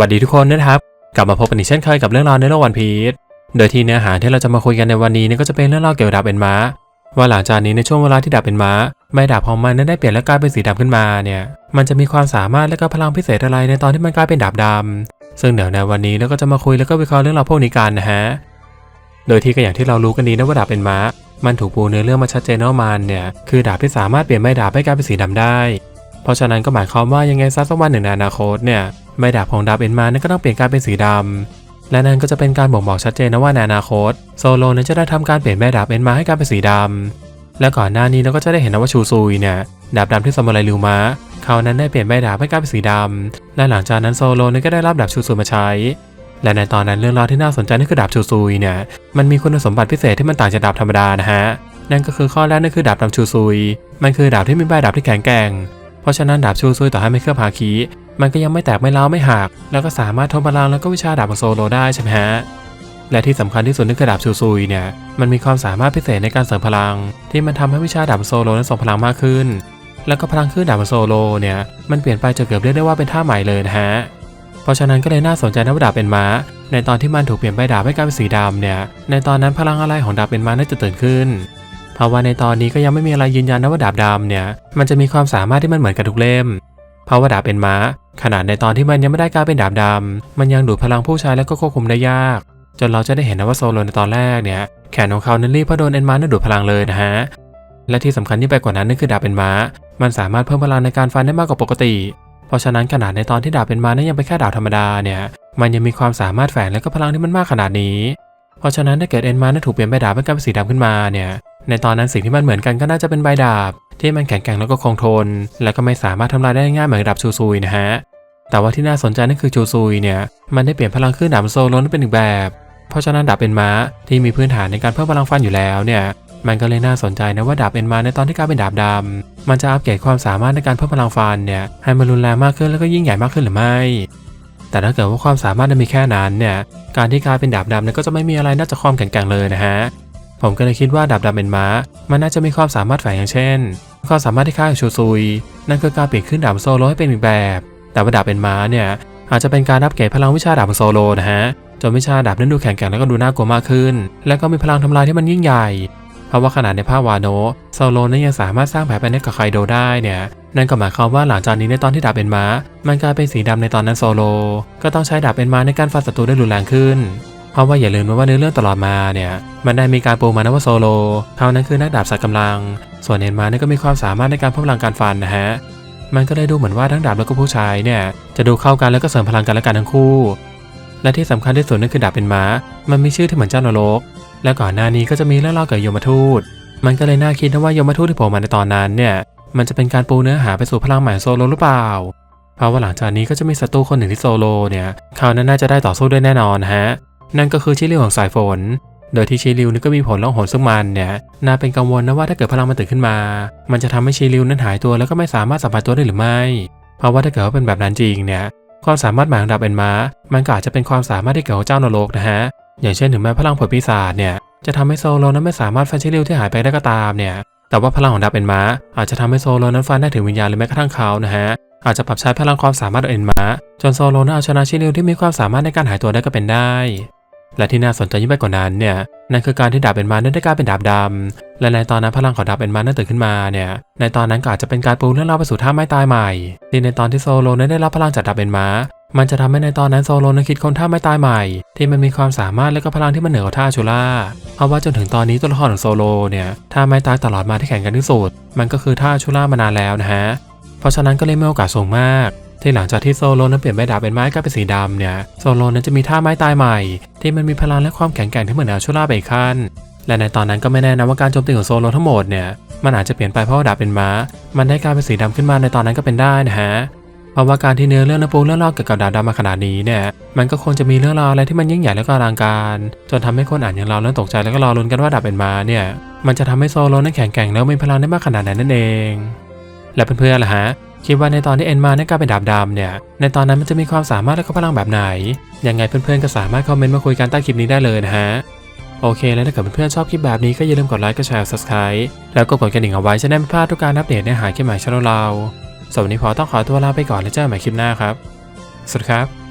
วัสดีทุกคนนะครับ กลับมาพบกันอีกเช่นเคยกับเรื่องราวในโลกวันพีชโดยที่เนื้อหาที่เราจะมาคุยกันในวันนี้เนี่ยก็จะเป็นเรื่องราวเกี่ยวกับดาบเป็นม้า ว่าหลังจากนี้ในช่วงเวลาที่ดาบเป็นม้าใบดาบของมันนั้นได้เปลี่ยนและกลายเป็นสีดำขึ้นมาเนี่ย มันจะมีความสามารถและก็พลังพิเศษอะไรในตอนที่มันกลายเป็นดาบดำซึ่งเดี๋ยวในวันนี้เราก็จะมาคุยแล้วก็วิเคราะห์เรื่องราวพวกนี้กันนะฮะโดยที่ก็อย่างที่เรารู้กันดีนะว่าดาบเป็นม้า มันถูกปูเนื้อเรื่องมาชัดเจนว่ามันเนี่ยคือดาบที่สามารถเปลี่ยนใบดาบให้กลายเป็นสีดำได้ เพราะฉะนั้นก็หมายความว่ายังไงซะสักวันหนึ่งในอนาคตเนี่ย ใบดาบของดาบเอ็นมานั้นก็ต้องเปลี่ยนกลายเป็นสีดำและนั่นก็จะเป็นการบ่งบอกชัดเจนนะว่าในอนาคตโซโลนั้นจะได้ทำการเปลี่ยนใบดาบเอ็นมาให้กลายเป็นสีดำและก่อนหน้านี้เราก็จะได้เห็นนะว่าชูซุยเนี่ยดาบดำที่ซามูไรริวมะเขานั้นได้เปลี่ยนใบดาบให้กลายเป็นสีดำและหลังจากนั้นโซโลนั้นก็ได้รับดาบชูซุยมาใช้ และในตอนนั้นเรื่องราวที่น่าสนใจนั่นคือดาบชูซุยเนี่ยมันมีคุณสมบัติพิเศษที่มันต่างจากดาบธรรมดานะฮะนั่นก็คือข้อแรกนั่นคือดาบดำชูซุย มันคือดาบที่มีใบดาบที่แข็งแกร่ง เพราะฉะนั้นดาบชูซุยต่อให้ไม่เคลือบฮาคิ มันก็ยังไม่แตกไม่ร้าไม่หัก แล้วก็สามารถทนพลังแล้วก็วิชาดาบของโซโลได้ใช่ไหมฮะ และที่สำคัญที่สุดนั่นคือดาบชูซุยเนี่ย มันมีความสามารถพิเศษในการเสริมพลัง ที่มันทำให้วิชาดาบโซโลนั้นส่งพลังมากขึ้น แล้วก็พลังขึ้นดาบโซโลเนี่ย มันเปลี่ยนไปจนเกือบเรียกได้ว่าเป็นท่าใหม่เลยนะฮะ เพราะฉะนั้นก็เลยน่าสนใจนะว่าดาบเป็นม้า ในตอนที่มันถูกเปลี่ยนใบดาบให้กลายเป็นสีดำเนี่ย ในตอนนั้นพลังอะไรของดาบเป็นม้าน่าจะตื่นขึ้นเพราะว่าในตอนนี้ก็ยังไม่มีอะไรยืนยันนะว่าดาบดำเนี่ย มันจะมีความสามารถที่มันเหมือนกันทุกเล่มเพราะว่าดาบเป็นม้า ขนาดในตอนที่มันยังไม่ได้กลายเป็นดาบดำ มันยังดูดพลังผู้ชายแล้วก็ควบคุมได้ยาก จนเราจะได้เห็นนะว่าโซโลในตอนแรกเนี่ย แขนของเขานั้นรีบเพราะโดนเอ็นมานั้นดูดพลังเลยนะฮะ และที่สำคัญยิ่งไปกว่านั้นนั่นคือดาบเป็นม้ามันสามารถเพิ่มพลังในการฟันได้มากกว่าปกติ เพราะฉะนั้นขนาดในตอนที่ดาบเป็นม้านั้นยังเป็นแค่ดาบธรรมดาเนี่ย มันยังมีความสามารถแฝงและก็พลังที่มันมากขนาดนี้ เพราะฉะนั้นถ้าเกิดเอ็นมานั้นถูกเปลี่ยนใบดาบเป็นกลายเป็นสีดำขึ้นมาเนี่ย ในตอนนั้นสิ่งที่มันเหมือนกันก็น่าจะเป็นใบดาบ ที่มันแข็งแกร่งแล้วก็คงทน และก็ไม่สามารถทำลายได้ง่ายเหมือนดาบชูซุยนะฮะ แต่ว่าที่น่าสนใจนั่นคือชูซุยเนี่ย มันได้เปลี่ยนพลังขึ้นดาบโซลนั้นเป็นอีกแบบ เพราะฉะนั้นดาบเป็นม้าที่มีพื้นฐานในการเพิ่มพลังฟันอยู่แล้วเนี่ย มันก็เลยน่าสนใจนะว่าดาบเป็นม้าในตอนที่กลายเป็นดาบดำมันจะอัปเกรดความสามารถในการเพิ่มพลังฟันเนี่ยให้มันรุนแรงมากขึ้นแล้วก็ยิ่งใหญ่มากขึ้นหรือไม่ แต่ถ้าเกิดว่าความสามารถนั้นมีแค่นั้นเนี่ย การที่กลายเป็นดาบดำเนี่ยก็จะไม่มีอะไรน่าจะความแข็งแกร่งเลยนะฮะ ผมก็เลยคิดว่าดาบดำเป็นม้ามันน่าจะมีความสามารถแฝงอย่างเช่น ความสามารถที่ค่ายชูซุย นั่นคือการเปลี่ยนขึ้นดาบโซโลให้เป็นอีกแบบ แต่ว่าดาบเป็นม้าเนี่ยอาจจะเป็นการอัปเกรดพลังวิชาดาบโซโลนะฮะจนวิชาดาบนั้นดูแข็งแกร่งแล้วก็ดูน่ากลัวมากขึ้น และก็มีพลังทำลายที่มันยิ่งใหญ่ เพราะว่าขนาดในภาควาโนะโซโลนั้นยังสามารถสร้างแผลเป็นให้กับไคโดได้เนี่ยนั่นก็หมายความว่าหลังจากนี้ในตอนที่ดาบเป็นม้ามันกลายเป็นสีดำในตอนนั้นโซโล ก็ต้องใช้ดาบเป็นม้าในการฟันศัตรูได้รุนแรงขึ้น เพราะว่าอย่าลืมนว่าในเรื่องตลอดมาเนี่ยมันได้มีการปูมานะว่าโซโลเขานั้นคือนักดาบสัตว์กำลัง ส่วนเอ็นมาเนี่ยก็มีความสามารถในการเพิ่มพลังการฟันนะฮะมันก็เลยดูเหมือนว่าทั้งดาบแล้วก็ผู้ชายเนี่ยจะดูเข้ากันแล้วก็เสริมพลังกันและกันทั้งคู่ และที่สำคัญที่สุดนั่นคือดาบเป็นม้า มันมีชื่อที่เหมือนเจ้านรก และก่อนหน้านี้ก็จะมีเรื่องเล่าเกี่ยวกับยมทูต มันก็เลยน่าคิดนะว่ายมทูตที่โผล่มาในตอนนั้นเนี่ยมันจะเป็นการปูเนื้อหาไปสู่พลังใหม่โซโลหรือเปล่า เพราะว่าหลังจากนี้ก็จะมีศัตรูคนหนึ่งที่โซโลเนี่ยเขานั้นน่าจะได้ต่อสู้ด้วยแน่นอนฮะ นั่นก็คือชิริวของสายฝน โดยที่ชิริวนี่ก็มีผลล่องหนซึ่งมันเนี่ยน่าเป็นกังวลนะว่าถ้าเกิดพลังมันตื่นขึ้นมา มันจะทำให้ชิริวนั้นหายตัวแล้วก็ไม่สามารถสัมผัสตัวได้หรือไม่ เพราะว่าถ้าเกิดว่าเป็นแบบนั้นจริงเนี่ยความสามารถหมายของดาบเอ็นม้ามันก็อาจจะเป็นความสามารถที่เกี่ยวกับเจ้านรกนะฮะ อย่างเช่นถึงแม้พลังผลปีศาจเนี่ยจะทำให้โซโลนั้นไม่สามารถฟันชิริวที่หายไปได้ก็ตามเนี่ย แต่ว่าพลังของดาบเอ็นม้าอาจจะทำให้โซโลนั้นฟันได้ถึงวิญญาณหรือแม้กระทั่งเขานะฮะ อาจจะปรับใช้พลังความสามารถของเอ็นมาจนโซโลนั้นเอาชนะชิริวที่มีความสามารถในการหายตัวได้ก็เป็นได้ และที่น่าสนใจยิ่งไปกว่านั้นเนี่ยนั่นคือการที่ดาบเอ็นมานั้นได้กลายเป็นดาบดำและในตอนนั้นพลังของดาบเอ็นมานั้นตื่นขึ้นมาเนี่ยในตอนนั้นก็อาจจะเป็นการปูเรื่องเล่าไปสู่ท่าไม้ตายใหม่ที่ในตอนที่โซโลนั้นได้รับพลังจากดาบเอ็นมามันจะทำให้ในตอนนั้นโซโลนั้นคิดคนท่าไม้ตายใหม่ ที่มันมีความสามารถและก็พลังที่มันเหนือกว่าท่าชูล่าเพราะว่าจนถึงตอนนี้ตัวละครของโซโลเนี่ยท่าไม้ตายตลอดมาที่แข่งกันที่สุดมันก็คือท่าชูล่ามานานแล้วนะฮะเพราะฉะนั้นก็เลยมีโอกาสสูงมาก ที่หลังจากที่โซโลนั้นเปลี่ยนใบดาบเป็นไม้กลายเป็นสีดำเนี่ยโซโลนั้นจะมีท่าไม้ตายใหม่ ที่มันมีพลังและความแข็งแกร่งที่เหมือนอาชูล่าไปอีกขั้นและในตอนนั้นก็ไม่แน่นะว่าการโจมตีของโซโลทั้งหมดเนี่ยมันอาจจะเปลี่ยนไปเพราะว่าดาบเป็นม้า มันได้กลายเป็นสีดำขึ้นมาในตอนนั้นก็เป็นได้นะฮะเพราะว่าการที่เนื้อเรื่องนปูเรื่องเล่าเกี่ยวกับดาบดำมาขนาดนี้เนี่ยมันก็ควรจะมีเรื่องราวอะไรที่มันยิ่งใหญ่และก็อลังการ จนทำให้คนอ่านอย่างเราเริ่มตกใจแล้วก็รอลุ้นกันว่าดาบเป็นม้าเนี่ยมันจะทำให้โซโลนั้นแข็งแกร่งแล้วมีพลังได้มากขนาดไหนนั่นเอง และเพื่อนๆล่ะฮะ คิดว่าในตอนที่เอ็นมาได้กลายเป็นดาบดำเนี่ย ในตอนนั้นมันจะมีความสามารถและก็พลังแบบไหน ยังไงเพื่อนๆก็สามารถคอมเมนต์มาคุยกันใต้คลิปนี้ได้เลยนะฮะ โอเค แล้วถ้าเกิดเพื่อนๆชอบคลิปแบบนี้ก็อย่าลืมกดไลค์ กดแชร์ subscribe แล้วก็กดกระดิ่งเอาไว้จะได้ไม่พลาดทุกการอัปเดตเนื้อหาคลิปใหม่ช่องเราสำหรับวันนี้พอต้องขอตัวลาไปก่อนแล้วเจอกันใหม่คลิปหน้าครับ สวัสดีครับ